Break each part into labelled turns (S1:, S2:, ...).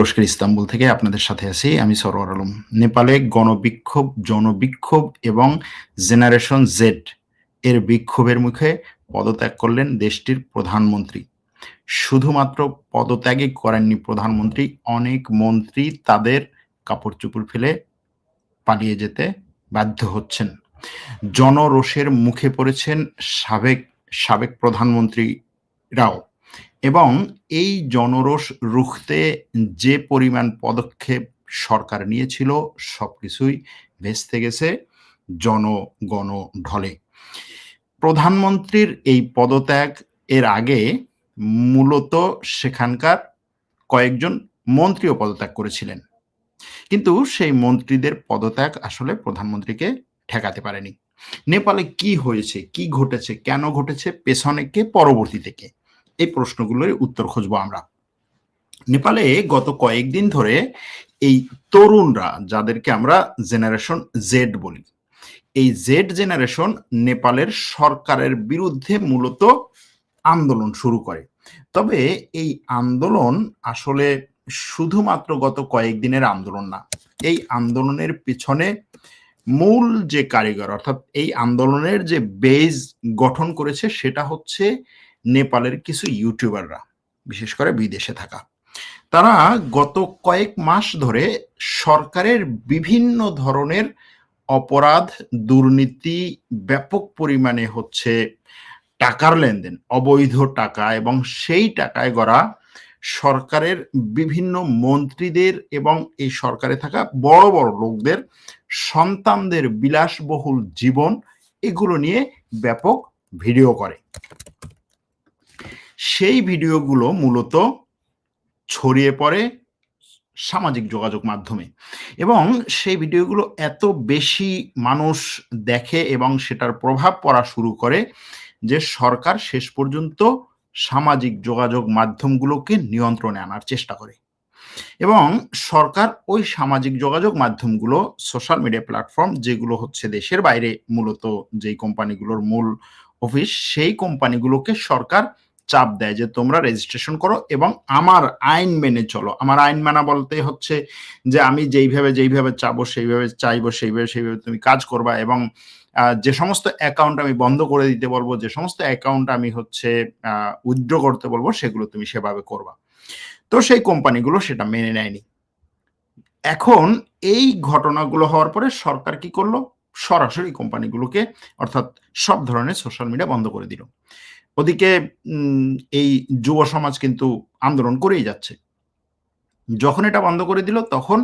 S1: তুরস্কের ইস্তাম্বুল থেকে আপনাদের সাথে আছি, আমি সরোয়ার আলম। নেপালে গণবিক্ষোভ, জনবিক্ষোভ এবং জেনারেশন জেড এর বিক্ষোভের মুখে পদত্যাগ করলেন দেশটির প্রধানমন্ত্রী। শুধুমাত্র পদত্যাগই করেননি প্রধানমন্ত্রী, অনেক মন্ত্রী তাদের কাপড় চুপড় ফেলে পালিয়ে যেতে বাধ্য হচ্ছেন। জনরোষের মুখে পড়েছেন সাবেক সাবেক প্রধানমন্ত্রীরাও। এবং এই জনরোষ রুখতে যে পরিমাণ পদক্ষেপ সরকার নিয়েছিল, সবকিছুই ভেস্তে গেছে জনগণ ঢলে। প্রধানমন্ত্রীর এই পদত্যাগ এর আগে মূলত সেখানকার কয়েকজন মন্ত্রীও পদত্যাগ করেছিলেন। কিন্তু সেই মন্ত্রীদের পদত্যাগ আসলে প্রধানমন্ত্রীকে ঠেকাতে পারেনি। নেপালে কি হয়েছে, কি ঘটেছে, কেন ঘটেছে, পেছনে কে পরবর্তী থেকে এই প্রশ্নগুলোর উত্তর খুঁজবো আমরা। নেপালে গত কয়েকদিন ধরে এই তরুণরা, যাদেরকে আমরা জেনারেশন জেড বলি, এই জেড জেনারেশন নেপালের সরকারের বিরুদ্ধে মূলত আন্দোলন শুরু করে। তবে এই আন্দোলন আসলে শুধুমাত্র গত কয়েকদিনের আন্দোলন না, এই আন্দোলনের পিছনে মূল যে কারিগর, অর্থাৎ এই আন্দোলনের যে বেজ গঠন করেছে, সেটা হচ্ছে নেপালের কিছু ইউটিউবাররা, বিশেষ করে বিদেশে থাকা। তারা গত কয়েক মাস ধরে সরকারের বিভিন্ন ধরনের অপরাধ, দুর্নীতি, ব্যাপক পরিমাণে হচ্ছে টাকার লেনদেন, অবৈধ টাকা এবং সেই টাকায় গড়া সরকারের বিভিন্ন মন্ত্রীদের এবং এই সরকারে থাকা বড় বড় লোকদের সন্তানদের বিলাসবহুল জীবন এগুলো নিয়ে ব্যাপক ভিডিও করে। সেই ভিডিওগুলো মূলত ছড়িয়ে পড়ে সামাজিক যোগাযোগ মাধ্যমে। এবং সেই ভিডিওগুলো এত বেশি মানুষ দেখে এবং সেটার প্রভাব পড়া শুরু করে যে সরকার শেষ পর্যন্ত সামাজিক যোগাযোগ মাধ্যমগুলোকে নিয়ন্ত্রণে আনার চেষ্টা করে। এবং সরকার ওই সামাজিক যোগাযোগ মাধ্যমগুলো, সোশ্যাল মিডিয়া প্ল্যাটফর্ম যেগুলো হচ্ছে দেশের বাইরে মূলত যেই কোম্পানিগুলোর মূল অফিস, সেই কোম্পানিগুলোকে সরকার চাপ দেয় যে তোমরা রেজিস্ট্রেশন করো এবং আমার আইন মেনে চলো। আমার আইন মানা বলতে হচ্ছে যে আমি যেইভাবে যেইভাবে চাবো সেইভাবে চাইব সেইভাবে সেইভাবে তুমি কাজ করবা এবং যে সমস্ত অ্যাকাউন্ট আমি বন্ধ করে দিতে বলব, যে সমস্ত অ্যাকাউন্ট আমি হচ্ছে উইথড্র করতে বলব, সেগুলো তুমি সেভাবে করবা। তো সেই কোম্পানিগুলো সেটা মেনে নেয়নি। এখন এই ঘটনাগুলো হওয়ার পরে সরকার কি করল? সরাসরি কোম্পানিগুলোকে অর্থাৎ সব ধরনের সোশ্যাল মিডিয়া বন্ধ করে দিল। ওদিকে এই যুব সমাজ কিন্তু আন্দোলন করেই যাচ্ছে। যখন এটা বন্ধ করে দিল, তখন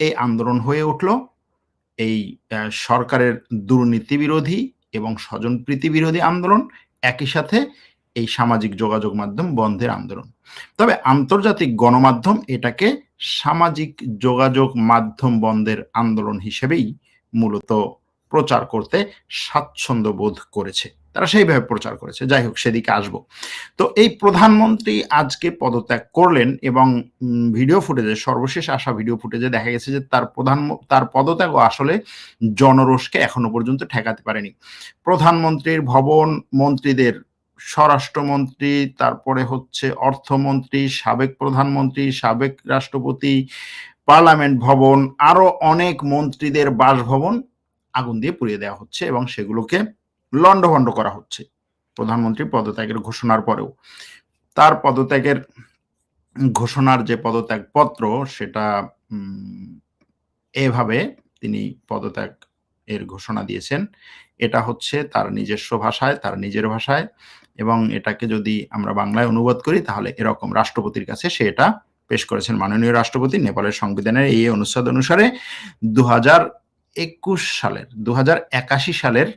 S1: এই আন্দোলন হয়ে উঠল। এই সরকারের দুর্নীতি বিরোধী এবং স্বজনপ্রীতি বিরোধী আন্দোলন, একই সাথে এই সামাজিক যোগাযোগ মাধ্যম বন্ধের আন্দোলন। তবে আন্তর্জাতিক গণমাধ্যম এটাকে সামাজিক যোগাযোগ মাধ্যম বন্ধের আন্দোলন হিসেবেই মূলত প্রচার করতে স্বাচ্ছন্দ্য বোধ করেছে। তারা সেইভাবে প্রচার করেছে। যাই হোক, সেদিকে আসব। তো এই প্রধানমন্ত্রী আজকে পদত্যাগ করলেন এবং ভিডিও ফুটেজে, সর্বশেষ আসা ভিডিও ফুটেজে দেখা গেছে যে তার প্রধান, তার পদত্যাগ আসলে জনরোষকে এখনও পর্যন্ত ঠেকাতে পারেনি। প্রধানমন্ত্রীর ভবন মন্ত্রীদের, স্বরাষ্ট্রমন্ত্রী, তারপরে হচ্ছে অর্থমন্ত্রী, সাবেক প্রধানমন্ত্রী, সাবেক রাষ্ট্রপতি, পার্লামেন্ট ভবন, আরও অনেক মন্ত্রীদের বাসভবন আগুন দিয়ে পুড়িয়ে দেওয়া হচ্ছে এবং সেগুলোকে লণ্ডভণ্ড করা হচ্ছে প্রধানমন্ত্রী পদত্যাগের ঘোষণার পরেও। তার পদত্যাগের ঘোষণার যে পদত্যাগ পত্র সেটা এভাবে তিনি পদত্যাগ এর ঘোষণা দিয়েছেন। এটা হচ্ছে তার নিজস্ব ভাষায়, তার নিজের ভাষায় এবং এটাকে যদি আমরা বাংলায় অনুবাদ করি, তাহলে এরকম রাষ্ট্রপতির কাছে সে এটা পেশ করেছেন। মাননীয় রাষ্ট্রপতি নেপালের সংবিধানের এই অনুচ্ছেদ অনুসারে দু একুশ সালের দু হাজার একাশি সালের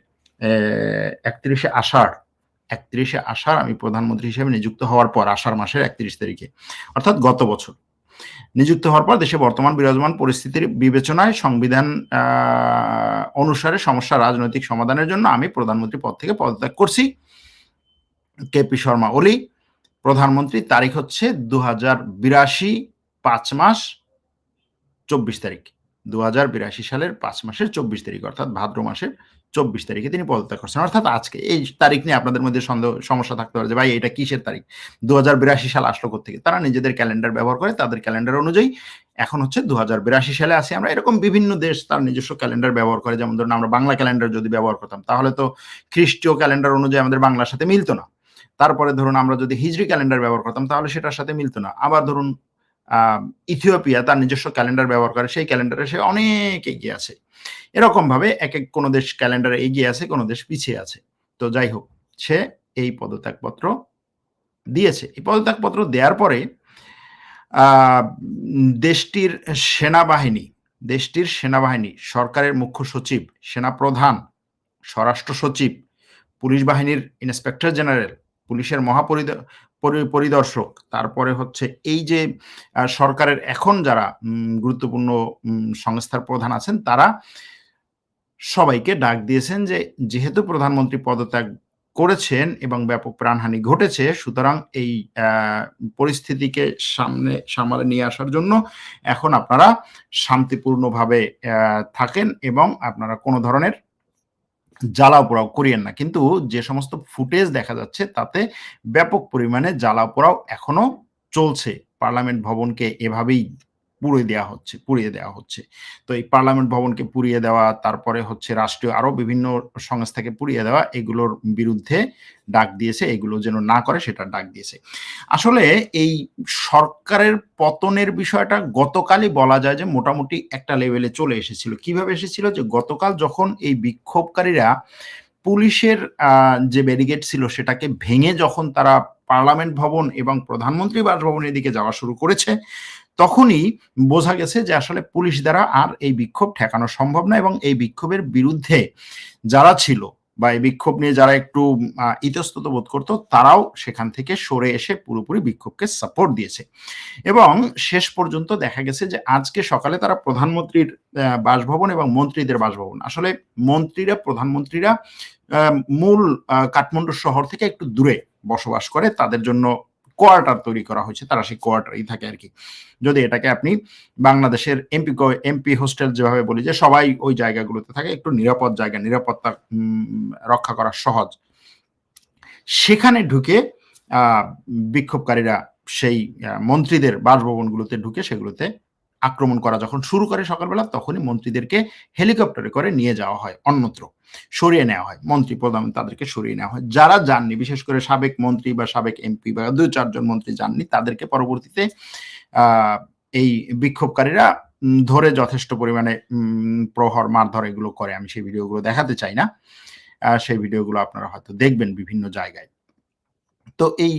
S1: একত্রিশে আষাঢ় একত্রিশে আষাঢ় আমি প্রধানমন্ত্রী হিসেবে নিযুক্ত হওয়ার পর, আষাঢ় মাসের একত্রিশ তারিখে, অর্থাৎ গত বছর। নিযুক্ত হওয়ার পর দেশে বর্তমান বিরাজমান পরিস্থিতির বিবেচনায় সংবিধান অনুসারে সমস্যা রাজনৈতিক সমাধানের জন্য আমি প্রধানমন্ত্রী পদ থেকে পদত্যাগ করছি। কেপি শর্মা ওলি, প্রধানমন্ত্রী তারিখ হচ্ছে দু হাজার বিরাশি পাঁচ মাস চব্বিশ তারিখ। দু হাজার বিরাশি সালের পাঁচ মাসের চব্বিশ তারিখ, অর্থাৎ ভাদ্র মাসের চব্বিশ তারিখে তিনি পদত্যাগ করছেন। অর্থাৎ আজকে এই তারিখ নিয়ে আপনাদের মধ্যে সন্দেহ, সমস্যা থাকতে পারে যে, ভাই, এটা কিসের তারিখ? দু হাজার বিরাশি সাল আসলো থেকে তারা নিজেদের ক্যালেন্ডার ব্যবহার করে তাদের ক্যালেন্ডার অনুযায়ী এখন হচ্ছে দু হাজার বিরাশি সালে আসি। আমরা এরকম বিভিন্ন দেশ তার নিজস্ব ক্যালেন্ডার ব্যবহার করে, যেমন ধরুন আমরা বাংলা ক্যালেন্ডার যদি ব্যবহার করতাম, তাহলে তো খ্রিস্টীয় ক্যালেন্ডার অনুযায়ী আমাদের বাংলার সাথে মিলতো না। তারপরে ধরুন আমরা যদি হিজরি ক্যালেন্ডার ব্যবহার করতাম, তাহলে সেটার সাথে মিলতো না। আবার ধরুন ইথিওপিয়া তার নিজস্ব ক্যালেন্ডার ব্যবহার করে, সেই ক্যালেন্ডারে সে অনেক এগিয়ে আছে। এরকম ভাবে এক এক কোনো দেশ ক্যালেন্ডারে এগিয়ে আছে, কোনো দেশ পিছিয়ে আছে। তো যাই হোক, সে এই পদত্যাগপত্র দিয়েছে। এই পদত্যাগপত্র দেওয়ার পরে দেশটির সেনাবাহিনী দেশটির সেনাবাহিনী, সরকারের মুখ্য সচিব সেনা প্রধান স্বরাষ্ট্র সচিব, পুলিশ বাহিনীর ইন্সপেক্টর জেনারেল পুলিশের মহাপরিদর্শক তারপরে হচ্ছে এই যে সরকারের এখন যারা গুরুত্বপূর্ণ সংস্থার প্রধান আছেন, তারা সবাইকে ডাক দিয়েছেন যে, যেহেতু প্রধানমন্ত্রী পদত্যাগ করেছেন এবং ব্যাপক প্রাণহানি ঘটেছে, সুতরাং এই পরিস্থিতিকে সামনে, সামলে নিয়ে আসার জন্য এখন আপনারা শান্তিপূর্ণভাবে থাকেন এবং আপনারা কোনো ধরনের জ্বালাও পোড়াও করিয়েন না। কিন্তু যে সমস্ত ফুটেজ দেখা যাচ্ছে তাতে ব্যাপক পরিমাণে জ্বালাও পোড়াও এখনও চলছে। পার্লামেন্ট ভবনকে এভাবেই পুড়িয়ে দেওয়া হচ্ছে, পুড়িয়ে দেওয়া হচ্ছে। তো এই পার্লামেন্ট ভবনকে পুড়িয়ে দেওয়া, তারপরে হচ্ছে রাষ্ট্রীয় আরও বিভিন্ন সংস্থাকে পুড়িয়ে দেওয়া, এগুলোর বিরুদ্ধে ডাক দিয়েছে, এগুলো যেন না করে সেটা ডাক দিয়েছে। আসলে এই সরকারের পতনের বিষয়টা গতকালই বলা যায় যে মোটামুটি একটা লেভেলে চলে এসেছিল। কীভাবে এসেছিল? যে গতকাল যখন এই বিক্ষোভকারীরা পুলিশের যে ব্যারিগেড ছিল সেটাকে ভেঙে যখন তারা পার্লামেন্ট ভবন এবং প্রধানমন্ত্রী বাসভবনের দিকে যাওয়া শুরু করেছে তখনই বোঝা গেছে যে আসলে পুলিশ দ্বারা আর এই বিক্ষোভ ঠেকানো সম্ভব না এবং এই বিক্ষোভের বিরুদ্ধে যারা ছিল বা এই বিক্ষোভ নিয়ে যারা একটু ইতস্তত বোধ করত, তারাও সেখান থেকে সরে এসে পুরোপুরি বিক্ষোভকে সাপোর্ট দিয়েছে। এবং শেষ পর্যন্ত দেখা গেছে যে আজকে সকালে তারা প্রধানমন্ত্রীর বাসভবন এবং মন্ত্রীদের বাসভবন। আসলে মন্ত্রীরা, প্রধানমন্ত্রীরা মূল কাঠমান্ডু শহর থেকে একটু দূরে বসবাস করে, তাদের জন্য কোয়ার্টার তৈরি করা হয়েছে, তারা সেই কোয়ার্টারই থাকে আর কি যদি এটাকে আপনি বাংলাদেশের এমপি এমপি হোস্টেল যেভাবে বলি যে সবাই ওই জায়গাগুলোতে থাকে, একটু নিরাপদ জায়গা, নিরাপত্তা রক্ষা করা সহজ। সেখানে ঢুকে বিক্ষোভকারীরা সেই মন্ত্রীদের বাসভবনগুলোতে ঢুকে সেগুলোতে আক্রমণ করা যখন শুরু করে সকালবেলা, তখনই মন্ত্রীদেরকে হেলিকপ্টারে করে নিয়ে যাওয়া হয়, অন্যত্র সরিয়ে নেওয়া হয়। মন্ত্রী প্রধান তাদেরকে সরিয়ে নেওয়া হয়। যারা যাননি, বিশেষ করে সাবেক মন্ত্রী বা সাবেক এমপি বা দু চারজন মন্ত্রী যাননি, তাদেরকে পরবর্তীতে এই বিক্ষোভকারীরা ধরে যথেষ্ট পরিমাণে প্রহর, মারধর এগুলো করে। আমি সেই ভিডিওগুলো দেখাতে চাই না। সেই ভিডিওগুলো আপনারা হয়তো দেখবেন বিভিন্ন জায়গায়। তো এই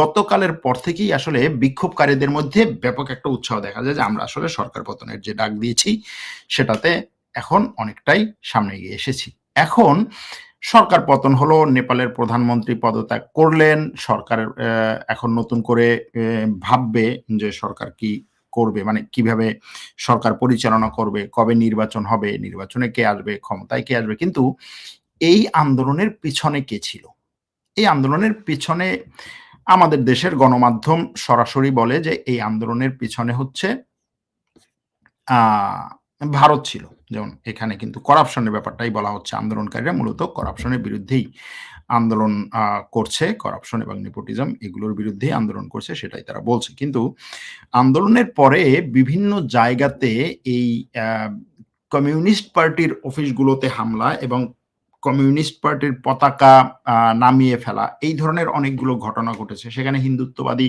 S1: গতকালের পর থেকেই আসলে বিক্ষোভকারীদের মধ্যে ব্যাপক একটা উৎসাহ দেখা যায় যে আমরা আসলে সরকার পতনের যে ডাক দিয়েছি, সেটাতে এখন অনেকটাই সামনে গিয়ে এসেছি। এখন সরকার পতন হলো, নেপালের প্রধানমন্ত্রী পদত্যাগ করলেন, সরকার এখন নতুন করে ভাববে যে সরকার কি করবে মানে কীভাবে সরকার পরিচালনা করবে, কবে নির্বাচন হবে, নির্বাচনে কে আসবে, ক্ষমতায় কে আসবে, কিন্তু এই আন্দোলনের পিছনে কে ছিল? এই আন্দোলনের পিছনে আমাদের দেশের গণমাধ্যম সরাসরি বলে যে এই আন্দোলনের পিছনে হচ্ছে ভারত ছিল। যেমন এখানে কিন্তু করাপশনের ব্যাপারটাই বলা হচ্ছে। আন্দোলনকারীরা মূলত করাপশনের বিরুদ্ধেই আন্দোলন করছে। করাপশন এবং নেপোটিজম এগুলোর বিরুদ্ধেই আন্দোলন করছে সেটাই তারা বলছে। কিন্তু আন্দোলনের পরে বিভিন্ন জায়গাতে এই কমিউনিস্ট পার্টির অফিসগুলোতে হামলা এবং কমিউনিস্ট পার্টির পতাকা নামিয়ে ফেলা, এই ধরনের অনেকগুলো ঘটনা ঘটেছে। সেখানে হিন্দুত্ববাদী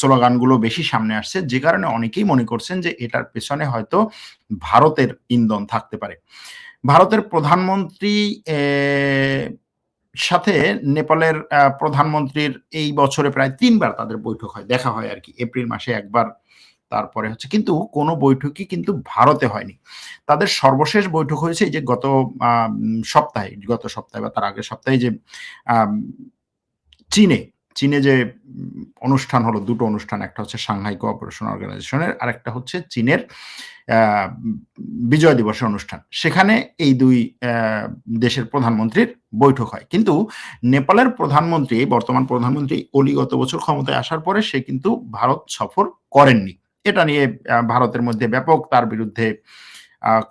S1: স্লোগানগুলো বেশি সামনে আসছে, যে কারণে অনেকেই মনে করছেন যে এটার পেছনে হয়তো ভারতের ইন্ধন থাকতে পারে। ভারতের প্রধানমন্ত্রী সাথে নেপালের প্রধানমন্ত্রীর এই বছরে প্রায় তিনবার তাদের বৈঠক হয়, দেখা হয় আর কি। এপ্রিল মাসে একবার তারপরে হচ্ছে কিন্তু কোনো বৈঠকই কিন্তু ভারতে হয়নি। তাদের সর্বশেষ বৈঠক হয়েছে যে গত সপ্তাহে গত সপ্তাহে বা তার আগের সপ্তাহে যে চীনে চীনে যে অনুষ্ঠান হলো, দুটো অনুষ্ঠান, একটা হচ্ছে সাংহাই কোঅপারেশন অর্গানাইজেশনের আর একটা হচ্ছে চীনের বিজয় দিবসের অনুষ্ঠান। সেখানে এই দুই দেশের প্রধানমন্ত্রীর বৈঠক হয়। কিন্তু নেপালের প্রধানমন্ত্রী, বর্তমান প্রধানমন্ত্রী অলি গত বছর ক্ষমতায় আসার পরে সে কিন্তু ভারত সফর করেননি। এটা নিয়ে ভারতের মধ্যে ব্যাপক তার বিরুদ্ধে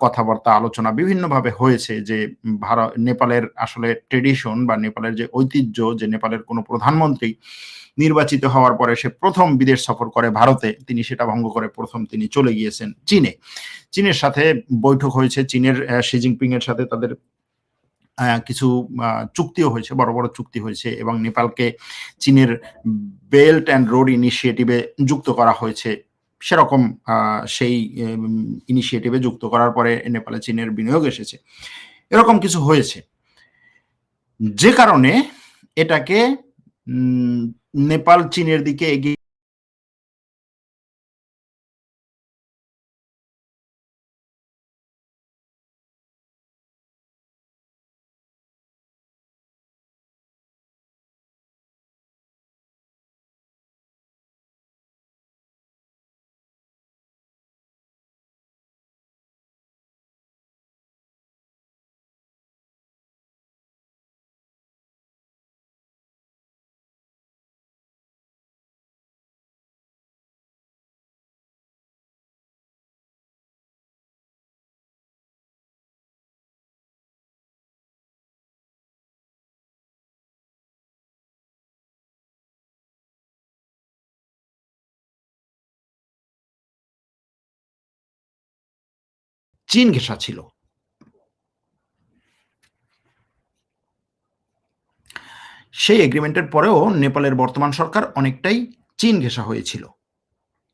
S1: কথাবার্তা, আলোচনা বিভিন্নভাবে হয়েছে যে, ভারত, নেপালের আসলে ট্রেডিশন বা নেপালের যে ঐতিহ্য, যে নেপালের কোনো প্রধানমন্ত্রী নির্বাচিত হওয়ার পরে সে প্রথম বিদেশ সফর করে ভারতে, তিনি সেটা ভঙ্গ করে প্রথম তিনি চলে গিয়েছেন চীনে। চীনের সাথে বৈঠক হয়েছে, চীনের শি জিনপিং এর সাথে তাদের কিছু চুক্তিও হয়েছে, বড় বড় চুক্তি হয়েছে এবং নেপালকে চীনের বেল্ট অ্যান্ড রোড ইনিশিয়েটিভে যুক্ত করা হয়েছে। সেরকম সেই ইনিশিয়েটিভে যুক্ত করার পরে নেপালে চীনের বিনিয়োগ এসেছে। এরকম কিছু হয়েছে। যে কারণে এটাকে নেপাল চীনের দিকে এগিয়ে চীন ঘেঁষা ছিল। সেই এগ্রিমেন্টের পরেও নেপালের বর্তমান সরকার অনেকটাই চীন ঘেঁষা হয়েছিল।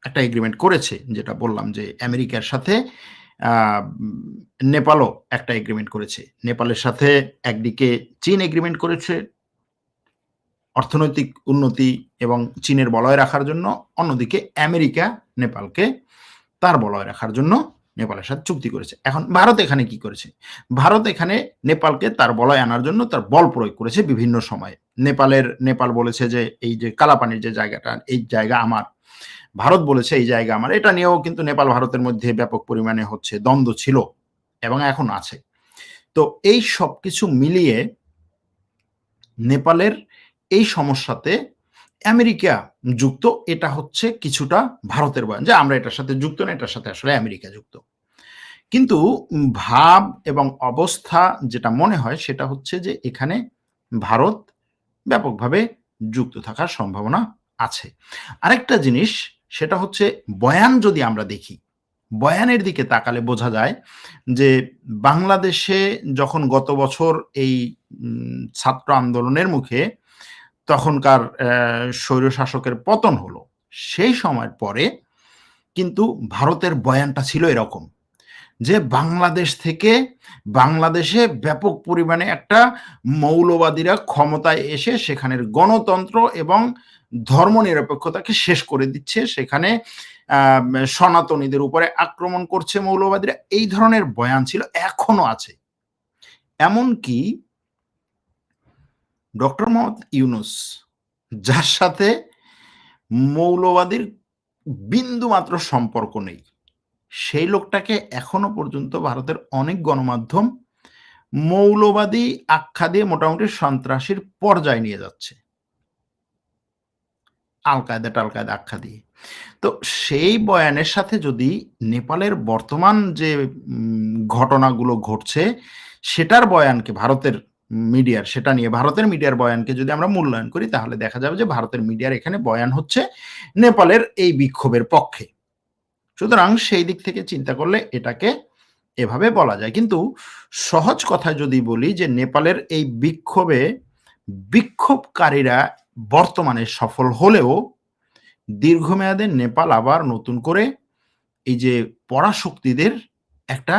S1: একটা এগ্রিমেন্ট করেছে, যেটা বললাম যে আমেরিকার সাথে নেপালও একটা এগ্রিমেন্ট করেছে। নেপালের সাথে একদিকে চীন এগ্রিমেন্ট করেছে অর্থনৈতিক উন্নতি এবং চীনের বলয় রাখার জন্য, অন্যদিকে আমেরিকা নেপালকে তার বলয় রাখার জন্য নেপালের সাথে চুক্তি করেছে। এখন ভারত এখানে কি করেছে? ভারত এখানে নেপালকে তার বলয় আনার জন্য তার বল প্রয়োগ করেছে বিভিন্ন সময়ে। নেপালের, নেপাল বলেছে যে এই যে কালাপানির যে জায়গাটা, এই জায়গা আমার। ভারত বলেছে এই জায়গা আমার। এটা নিয়েও কিন্তু নেপাল ভারতের মধ্যে ব্যাপক পরিমাণে হচ্ছে দ্বন্দ্ব ছিল এবং এখন আছে। তো এই সব কিছু মিলিয়ে নেপালের এই সমস্যাতে আমেরিকা যুক্ত, এটা হচ্ছে কিছুটা ভারতের বয়ান। যে আমরা এটার সাথে যুক্ত না, এটার সাথে আসলে আমেরিকা যুক্ত। কিন্তু ভাব এবং অবস্থা যেটা মনে হয়, সেটা হচ্ছে যে এখানে ভারত ব্যাপকভাবে যুক্ত থাকার সম্ভাবনা আছে। আরেকটা জিনিস, সেটা হচ্ছে বয়ান যদি আমরা দেখি, বয়ানের দিকে তাকালে বোঝা যায় যে বাংলাদেশে যখন গত বছর এই ছাত্র আন্দোলনের মুখে তখনকার স্বৈরশাসকের পতন হলো। সেই সময়ের পরে কিন্তু ভারতের বয়ানটা ছিল এরকম যে, বাংলাদেশ থেকে বাংলাদেশে ব্যাপক পরিমাণে একটা মৌলবাদীরা ক্ষমতায় এসে সেখানের গণতন্ত্র এবং ধর্মনিরপেক্ষতাকে শেষ করে দিচ্ছে। সেখানে সনাতনীদের উপরে আক্রমণ করছে মৌলবাদীরা। এই ধরনের বয়ান ছিল, এখনও আছে। এমনকি ডক্টর মোহাম্মদ ইউনুস, যার সাথে মৌলবাদীর বিন্দু মাত্র সম্পর্ক নেই, সেই লোকটাকে এখনও পর্যন্ত ভারতের অনেক গণমাধ্যম মৌলবাদী আখ্যা দিয়ে মোটামুটি সন্ত্রাসীর পর্যায়ে নিয়ে যাচ্ছে। আল কায়দা টাল কায়দা আখ্যা দিয়ে। তো সেই বয়ানের সাথে যদি নেপালের বর্তমান যে ঘটনাগুলো ঘটছে, সেটার বয়ানকে ভারতের মিডিয়ার, সেটা নিয়ে। ভারতের মিডিয়ার বয়ানকে যদি আমরা মূল্যায়ন করি, তাহলে দেখা যাবে যে ভারতের মিডিয়ার এখানে বয়ান হচ্ছে নেপালের এই বিক্ষোভের পক্ষে। সুতরাং সেই দিক থেকে চিন্তা করলে এটাকে এভাবে বলা যায়। কিন্তু সহজ কথায় যদি বলি যে নেপালের এই বিক্ষোভে বিক্ষোভকারীরা বর্তমানে সফল হলেও দীর্ঘমেয়াদে নেপাল আবার নতুন করে এই যে পরাশক্তিদের একটা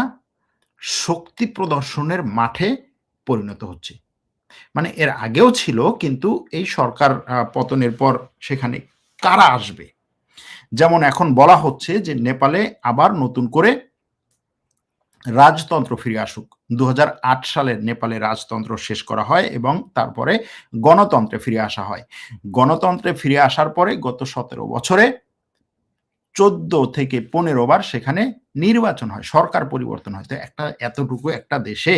S1: শক্তি প্রদর্শনের মাঠে পরিণত হচ্ছে। মানে এর আগেও ছিল, কিন্তু এই সরকার পতনের পর সেখানে কারা আসবে? যেমন এখন বলা হচ্ছে যে নেপালে আবার নতুন করে রাজতন্ত্র ফিরে আসুক। দু সালের নেপালে রাজতন্ত্র শেষ করা হয় এবং তারপরে গণতন্ত্রে ফিরে আসা হয়। গণতন্ত্রে ফিরে আসার পরে গত সতেরো বছরে চোদ্দ থেকে পনেরো বার সেখানে নির্বাচন হয়, সরকার পরিবর্তন হয়। তো একটা এতটুকু একটা দেশে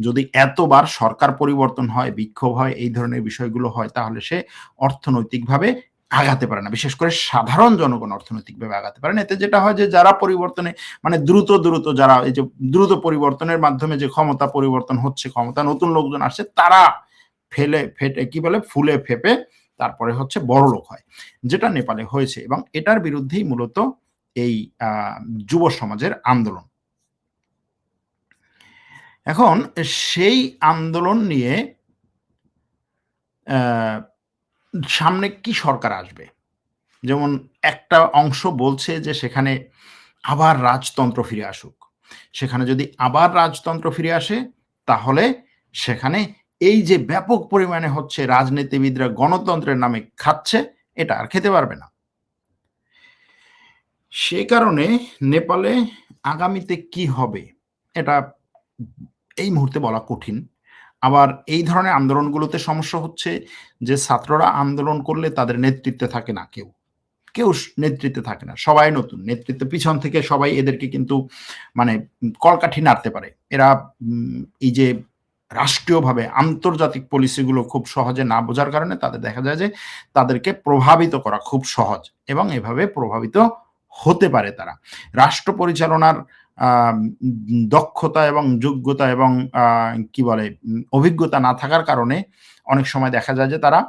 S1: যদি এতবার সরকার পরিবর্তন হয়, বিক্ষোভ হয়, এই ধরনের বিষয়গুলো হয়, তাহলে সে অর্থনৈতিকভাবে আগাতে পারে না। বিশেষ করে সাধারণ জনগণ অর্থনৈতিকভাবে আগাতে পারে না। এতে যেটা হয় যে, যারা পরিবর্তনে মানে দ্রুত দ্রুত যারা এই যে দ্রুত পরিবর্তনের মাধ্যমে যে ক্ষমতা পরিবর্তন হচ্ছে, ক্ষমতা নতুন লোকজন আসছে, তারা ফেলে, ফেটে, কি বলে, ফুলে ফেপে তারপরে হচ্ছে বড় লোক হয়, যেটা নেপালে হয়েছে এবং এটার বিরুদ্ধেই মূলত এই যুব সমাজের আন্দোলন। এখন সেই আন্দোলন নিয়ে সামনে কি সরকার আসবে? যেমন একটা অংশ বলছে যে সেখানে আবার রাজতন্ত্র ফিরে আসুক। সেখানে যদি আবার রাজতন্ত্র ফিরে আসে, তাহলে সেখানে এই যে ব্যাপক পরিমাণে হচ্ছে রাজনীতিবিদরা গণতন্ত্রের নামে খাচ্ছে, এটা আর খেতে পারবে না। সে কারণে নেপালে আগামীতে কি হবে, এটা এই মুহূর্তে বলা কঠিন। আবার এই ধরনের আন্দোলনগুলোতে সমস্যা হচ্ছে যে ছাত্ররা আন্দোলন করলে তাদের নেতৃত্বে থাকে না কেউ। কেউ নেতৃত্বে থাকে না, সবাই নতুন। নেতৃত্ব পিছন থেকে সবাই এদেরকে কিন্তু মানে কলকাঠি নাড়তে পারে। এরা এই যে রাষ্ট্রীয়ভাবে আন্তর্জাতিক পলিসিগুলো খুব সহজে না বোঝার কারণে তাদের দেখা যায় যে তাদেরকে প্রভাবিত করা খুব সহজ এবং এভাবে প্রভাবিত হতে পারে তারা। রাষ্ট্র পরিচালনার দক্ষতা এবং যোগ্যতা এবং কি বলে, অভিজ্ঞতা না থাকার কারণে অনেক সময় দেখা যায় যে তারা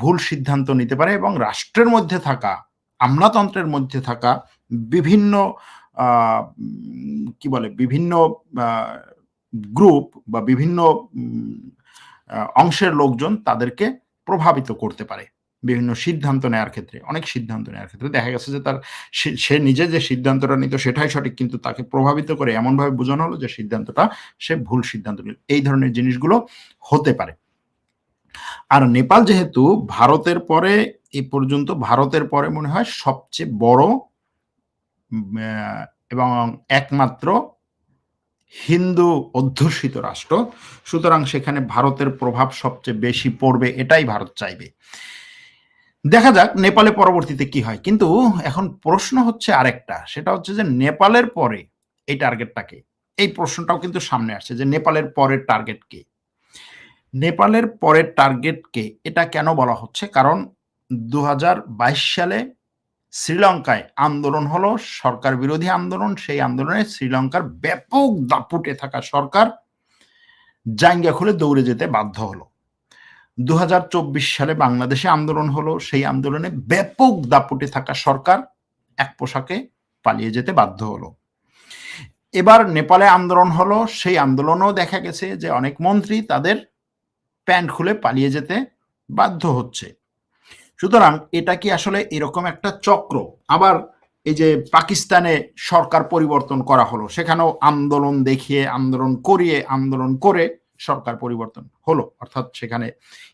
S1: ভুল সিদ্ধান্ত নিতে পারে এবং রাষ্ট্রের মধ্যে থাকা, আমলাতন্ত্রের মধ্যে থাকা বিভিন্ন কি বলে, বিভিন্ন গ্রুপ বা বিভিন্ন অংশের লোকজন তাদেরকে প্রভাবিত করতে পারে বিভিন্ন সিদ্ধান্ত নেওয়ার ক্ষেত্রে। অনেক সিদ্ধান্ত নেওয়ার ক্ষেত্রে। দেখা গেছে যে তার সে নিজে যে সিদ্ধান্তটা নিত সেটাই সঠিক, কিন্তু তাকে প্রভাবিত করে এমনভাবে বোঝানো হলো যে সিদ্ধান্তটা সে ভুল সিদ্ধান্ত নিল। এই ধরনের জিনিসগুলো হতে পারে। আর নেপাল যেহেতু ভারতের পরে, এ পর্যন্ত ভারতের পরে মনে হয় সবচেয়ে বড় এবং একমাত্র হিন্দু অধ্যুষিত রাষ্ট্র। সুতরাং সেখানে ভারতের প্রভাব সবচেয়ে বেশি পড়বে, এটাই ভারত চাইবে। দেখা যাক নেপালে পরবর্তীতে কি হয়। কিন্তু এখন প্রশ্ন হচ্ছে আরেকটা। সেটা হচ্ছে যে নেপালের পরে এই টার্গেটটাকে এই প্রশ্নটাও কিন্তু সামনে আসছে যে নেপালের পরের টার্গেট কে? নেপালের পরের টার্গেট কে? এটা কেন বলা হচ্ছে? কারণ দু হাজার বাইশ সালে শ্রীলঙ্কায় আন্দোলন হলো, সরকার বিরোধী আন্দোলন, সেই আন্দোলনে শ্রীলঙ্কার ব্যাপক দাপুটে থাকা সরকার জাঙ্গা খুলে দৌড়ে যেতে বাধ্য হলো। দু হাজার চব্বিশ সালে বাংলাদেশে আন্দোলন হলো, সেই আন্দোলনে ব্যাপক দাপুটে থাকা সরকার এক পোশাকে পালিয়ে যেতে বাধ্য হলো। এবার নেপালে আন্দোলন হলো, সেই আন্দোলনও দেখা গেছে যে অনেক মন্ত্রী তাদের প্যান্ট খুলে পালিয়ে যেতে বাধ্য হচ্ছে। সুতরাং এটা কি আসলে এরকম একটা চক্র? আবার এই যে পাকিস্তানে সরকার পরিবর্তন করা হলো, সেখানেও আন্দোলন দেখিয়ে, আন্দোলন করিয়ে, আন্দোলন করে সরকার পরিবর্তন হলো, অর্থাৎ সেখানে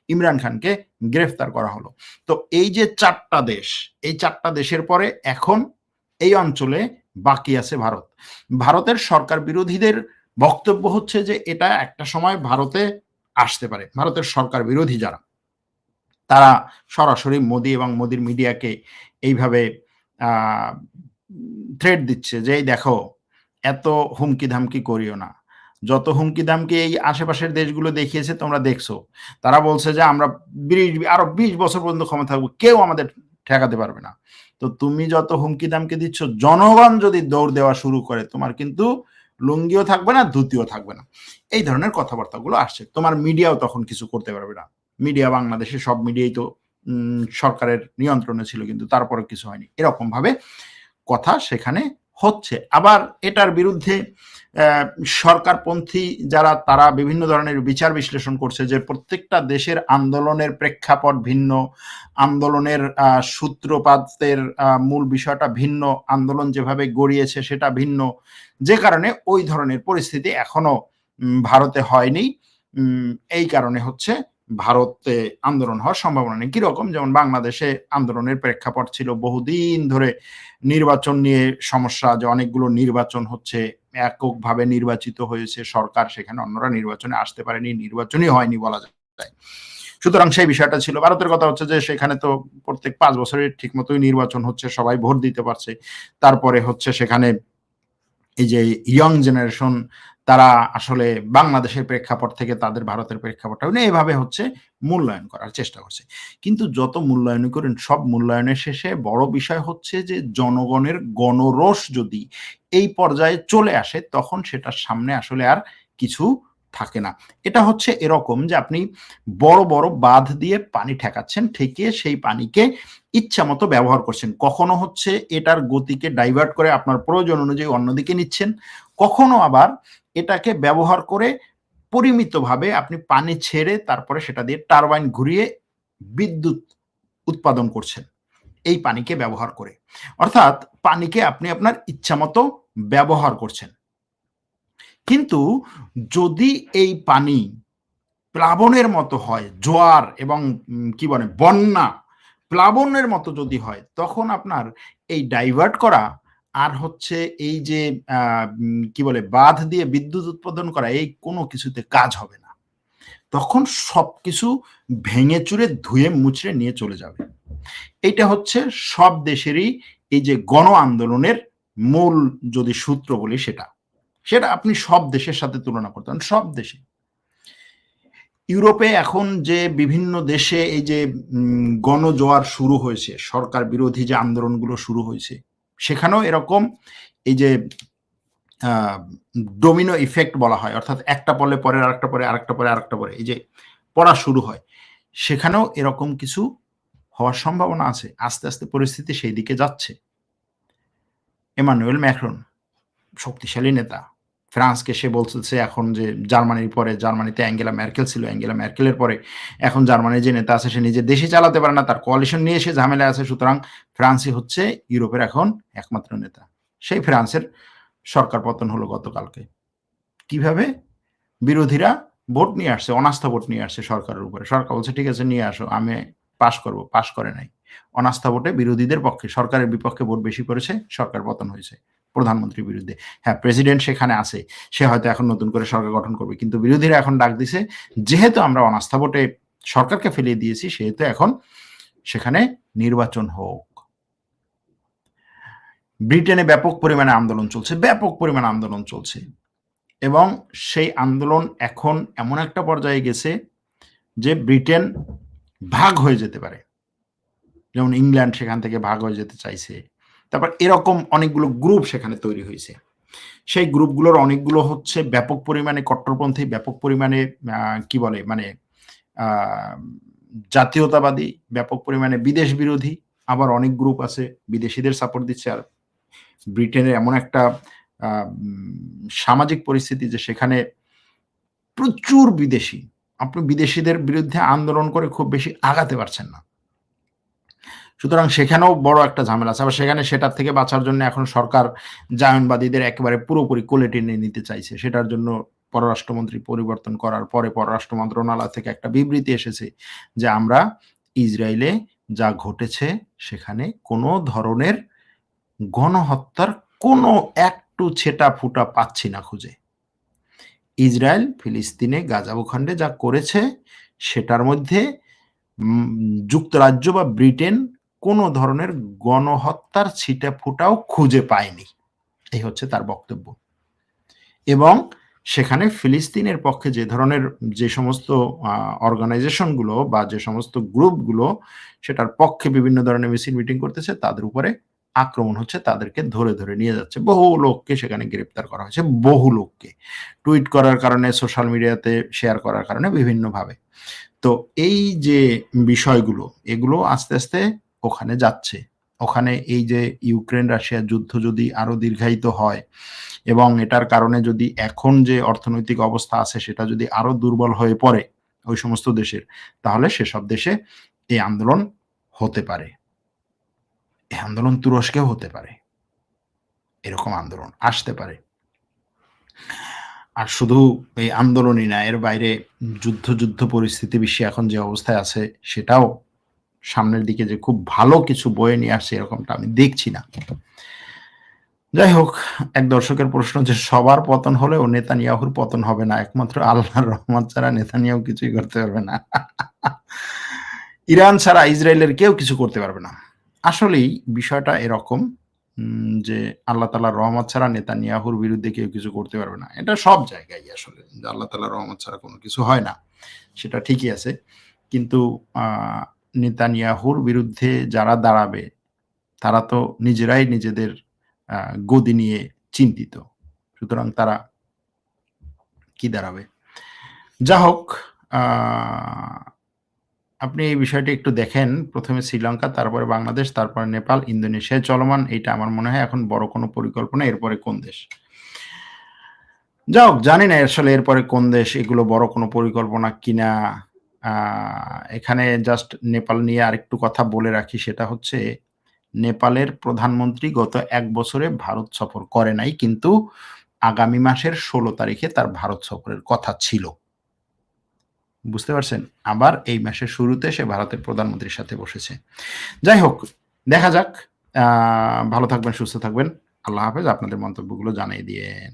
S1: ইমরান খানকে গ্রেফতার করা হলো। তো এই যে চারটা দেশ, এই চারটা দেশের পরে এখন এই অঞ্চলে বাকি আছে ভারত। ভারতের সরকার বিরোধীদের বক্তব্য হচ্ছে যে এটা একটা সময় ভারতে আসতে পারে, ভারতের সরকার বিরোধী যারা। তারা সরাসরি মোদি এবং মোদির মিডিয়াকে এইভাবে থ্রেড দিচ্ছে যে দেখো, এত হুমকি ধামকি করিও না। যত হুমকি দামকি এই আশেপাশের দেশগুলো দেখিয়েছে, তোমরা দেখছ। তারা বলছে যে, আমরা বিশ, আরও বিশ বছর পর্যন্ত ক্ষমা থাকব, কেউ আমাদের ঠেকাতে পারবে না। তো তুমি যত হুমকি দামকে দিচ্ছ, জনগণ যদি দৌড় দেওয়া শুরু করে, তোমার কিন্তু লুঙ্গিও থাকবে না, ধুতিও থাকবে না। এই ধরনের কথাবার্তাগুলো আসছে। তোমার মিডিয়াও তখন কিছু করতে পারবে না। মিডিয়া বাংলাদেশে সব মিডিয়াই তো সরকারের নিয়ন্ত্রণে ছিল, কিন্তু তারপরে কিছু হয়নি। এরকম ভাবে কথা সেখানে হচ্ছে। আবার এটার বিরুদ্ধে সরকারপন্থী যারা, তারা বিভিন্ন ধরনের বিচার বিশ্লেষণ করছে যে প্রত্যেকটা দেশের আন্দোলনের প্রেক্ষাপট ভিন্ন, আন্দোলনের সূত্রপাতের মূল বিষয়টা ভিন্ন, আন্দোলন যেভাবে গড়িয়েছে সেটা ভিন্ন। যে কারণে ওই ধরনের পরিস্থিতি এখনও ভারতে হয়নি। এই কারণে হচ্ছে ভারতে আন্দোলন হওয়ার সম্ভাবনা নেই। কীরকম? যেমন বাংলাদেশে আন্দোলনের প্রেক্ষাপট ছিল বহুদিন ধরে নির্বাচন নিয়ে সমস্যা, যে অনেকগুলো নির্বাচন হচ্ছে, এককভাবে নির্বাচিত হয়েছে সরকার, সেখানে অন্যরা নির্বাচনে আসতে পারেনি, নির্বাচনই হয়নি বলা যায়। সুতরাং সেই বিষয়টা ছিল। ভারতের কথা হচ্ছে যে, সেখানে তো প্রত্যেক পাঁচ বছরে ঠিক মতোই নির্বাচন হচ্ছে, সবাই ভোট দিতে পারছে। তারপরে হচ্ছে সেখানে এই যে ইয়ং জেনারেশন তারা আসলে বাংলাদেশের প্রেক্ষাপট থেকে তাদের ভারতের প্রেক্ষাপটটা এভাবে হচ্ছে মূল্যায়ন করার চেষ্টা করছে। কিন্তু যত মূল্যায়ন করেন, সব মূল্যায়নের শেষে বড় বিষয় হচ্ছে যে, জনগণের গণরোষ যদি এই পর্যায়ে চলে আসে, তখন সেটার সামনে আসলে আর কিছু থাকে না। এটা হচ্ছে এরকম যে আপনি বড় বড় বাঁধ দিয়ে পানি ঠেকাচ্ছেন, ঠেকিয়ে সেই পানিকে ইচ্ছা মতো ব্যবহার করছেন। কখনো হচ্ছে এটার গতিকে ডাইভার্ট করে আপনার প্রয়োজন অনুযায়ী অন্যদিকে নিচ্ছেন। কখনো আবার এটাকে ব্যবহার করে পরিমিতভাবে আপনি পানি ছেড়ে তারপরে সেটা দিয়ে টারবাইন ঘুরিয়ে বিদ্যুৎ উৎপাদন করছেন এই পানিকে ব্যবহার করে। অর্থাৎ পানিকে আপনি আপনার ইচ্ছা মতো ব্যবহার করছেন। কিন্তু যদি এই পানি প্লাবনের মতো হয়, জোয়ার এবং কি বলে, বন্যা প্লাবনের মতো যদি হয়, তখন আপনার এই ডাইভার্ট করা আর হচ্ছে এই যে কি বলে, বাঁধ দিয়ে বিদ্যুৎ উৎপাদন করা, এই কোনো কিছুতে কাজ হবে না। তখন সবকিছু ভেঙে চুরে, ধুয়ে, মুচড়ে নিয়ে চলে যাবে। এটা হচ্ছে সব দেশেরই এই যে গণ আন্দোলনের মূল যদি সূত্র বলি সেটা। সেটা আপনি সব দেশের সাথে তুলনা করতেন সব দেশে। ইউরোপে এখন যে বিভিন্ন দেশে এই যে গণজোয়ার শুরু হয়েছে, সরকার বিরোধী যে আন্দোলনগুলো শুরু হয়েছে, সেখানেও এরকম এই যে ডোমিনো ইফেক্ট বলা হয়। অর্থাৎ একটা পরে পরে, আরেকটা পরে আরেকটা পরে আরেকটা পরে, এই যে পড়া শুরু হয়। সেখানেও এরকম কিছু হওয়ার সম্ভাবনা আছে। আস্তে আস্তে পরিস্থিতি সেই দিকে যাচ্ছে। এমানুয়েল ম্যাক্রন, শক্তিশালী নেতা। ফ্রান্সকে সে বলছে এখন যে জার্মানির পরে, জার্মানিতে অ্যাঙ্গেলা ম্যার্কেল ছিল অ্যাঙ্গেলা ম্যার্কেলের পরে এখন জার্মানির যে নেতা আছে সে নিজের দেশে চালাতে পারে না, তার কোয়ালিশন নিয়ে সে ঝামেলা আছে, সুতরাং ফ্রান্সই হচ্ছে ইউরোপের এখন একমাত্র নেতা। সেই ফ্রান্সের সরকার পতন হলো গতকালকে। কীভাবে? বিরোধীরা ভোট নিয়ে আসছে, অনাস্থা ভোট নিয়ে আসছে সরকারের উপরে। সরকার বলছে, ঠিক আছে, নিয়ে আসো, আমি পাশ করব। পাশ করে নাই। অনাস্থা ভোটে বিরোধীদের পক্ষে, সরকারের বিপক্ষে ভোট বেশি করেছে সরকার পতন হয়েছে। প্রধানমন্ত্রীর বিরুদ্ধে। হ্যাঁ প্রেসিডেন্ট সেখানে আছে, সে হয়তো এখন নতুন করে সরকার গঠন করবে, কিন্তু বিরোধীরা এখন ডাক দিছে, যেহেতু আমরা অনাস্থা ভোটে সরকারকে ফেলিয়ে দিয়েছি, সেহেতু এখন সেখানে নির্বাচন হোক। ব্রিটেনে ব্যাপক পরিমাণে আন্দোলন চলছে, ব্যাপক পরিমাণে আন্দোলন চলছে। এবং সেই আন্দোলন এখন এমন একটা পর্যায়ে গেছে যে ব্রিটেন ভাগ হয়ে যেতে পারে। যেমন ইংল্যান্ড সেখান থেকে ভাগ হয়ে যেতে চাইছে। তারপর এরকম অনেকগুলো গ্রুপ সেখানে তৈরি হয়েছে। সেই গ্রুপগুলোর অনেকগুলো হচ্ছে ব্যাপক পরিমাণে কট্টরপন্থী, ব্যাপক পরিমাণে কি বলে মানে জাতীয়তাবাদী, ব্যাপক পরিমাণে বিদেশ বিরোধী, আবার অনেক গ্রুপ আছে বিদেশিদের সাপোর্ট দিচ্ছে। আর ব্রিটেনের এমন একটা সামাজিক পরিস্থিতি যে সেখানে প্রচুর বিদেশি, আপনি বিদেশিদের বিরুদ্ধে আন্দোলন করে খুব বেশি আগাতে পারছেন না। সুতরাং সেখানেও বড় একটা ঝামেলা আছে। আবার সেখানে সেটার থেকে বাঁচার জন্য এখন সরকার জায়নবাদীদের একেবারে পুরোপুরি কোলে টেনে নিতে চাইছে। সেটার জন্য পররাষ্ট্রমন্ত্রী পরিবর্তন করার পরে পররাষ্ট্র মন্ত্রণালয় থেকে একটা বিবৃতি এসেছে যে আমরা ইসরায়েলে যা ঘটেছে সেখানে কোনো ধরনের গণহত্যার কোনো একটু ছেটা ফুটা পাচ্ছি না খুঁজে। ইসরায়েল, ফিলিস্তিনে, গাজা ভূখণ্ডে যা করেছে সেটার মধ্যে যুক্তরাজ্য বা ব্রিটেন কোনো ধরনের গণহত্যার ছিটে ফুটাও খুঁজে পায়নি। এই হচ্ছে তার বক্তব্য। এবং সেখানে ফিলিস্তিনের পক্ষে যে ধরনের যে সমস্ত অর্গানাইজেশনগুলো বা যে সমস্ত গ্রুপগুলো সেটার পক্ষে বিভিন্ন ধরনের মিছিল মিটিং করতেছে, তাদের উপরে আক্রমণ হচ্ছে, তাদেরকে ধরে ধরে নিয়ে যাচ্ছে। বহু লোককে সেখানে গ্রেপ্তার করা হয়েছে, বহু লোককে। টুইট করার কারণে, সোশ্যাল মিডিয়াতে শেয়ার করার কারণে বিভিন্নভাবে। তো এই যে বিষয়গুলো, এগুলো আস্তে আস্তে ওখানে যাচ্ছে। ওখানে এই যে ইউক্রেন রাশিয়ার যুদ্ধ যদি আরও দীর্ঘায়িত হয় এবং এটার কারণে যদি এখন যে অর্থনৈতিক অবস্থা আছে সেটা যদি আরও দুর্বল হয়ে পড়ে ওই সমস্ত দেশের, তাহলে সেসব দেশে এই আন্দোলন হতে পারে। এই আন্দোলন তুরস্কেও হতে পারে। এরকম আন্দোলন আসতে পারে। আর শুধু এই আন্দোলনই না, এর বাইরে যুদ্ধ যুদ্ধ পরিস্থিতি বিশ্বে এখন যে অবস্থায় আছে সেটাও সামনের দিকে যে খুব ভালো কিছু বয়ে নিয়ে আসছে এরকমটা আমি দেখছি না যাই হোক, এক দর্শকের প্রশ্ন যে সবার পতন হলেও নেতানিয়াহুর পতন হবে না, একমাত্র আল্লাহর রহমত ছাড়া নেতানিয়াহু কিছুই করতে পারবে না ইরান ছাড়া ইসরায়েলের কেউ কিছু করতে পারবে না আসলেই বিষয়টা এরকম যে আল্লাহ তাআলার রহমত ছাড়া নেতানিয়াহুর বিরুদ্ধে কেউ কিছু করতে পারবে না। এটা সব জায়গায় আসলে আল্লাহ তাআলার রহমত ছাড়া কোনো কিছু হয় না। সেটা ঠিকই আছে। কিন্তু নেতানিয়াহুর বিরুদ্ধে যারা দাঁড়াবে তারা তো নিজেরাই নিজেদের গদি নিয়ে চিন্তিত। সুতরাং তারা কি দাঁড়াবে? যা হোক আপনি এই বিষয়টি একটু দেখেন। প্রথমে শ্রীলঙ্কা, তারপরে বাংলাদেশ, তারপরে নেপাল, ইন্দোনেশিয়ায় চলমান। এটা আমার মনে হয় এখন বড় কোনো পরিকল্পনা। এরপরে কোন দেশ? যা হোক জানি না আসলে এরপরে কোন দেশ এগুলো বড় কোনো পরিকল্পনা কিনা। এখানে জাস্ট নেপাল নিয়ে আরেকটু কথা বলে রাখি সেটা হচ্ছে নেপালের প্রধানমন্ত্রী গত এক বছরে ভারত সফর করে নাই। কিন্তু আগামী মাসের ১৬ তারিখে তার ভারত সফরের কথা ছিল। বুঝতে পারছেন? আবার এই মাসের শুরুতে সে ভারতের প্রধানমন্ত্রীর সাথে বসেছে। যাই হোক দেখা যাক। ভালো থাকবেন, সুস্থ থাকবেন। আল্লাহ হাফেজ। আপনাদের মন্তব্যগুলো জানিয়ে দিয়েন।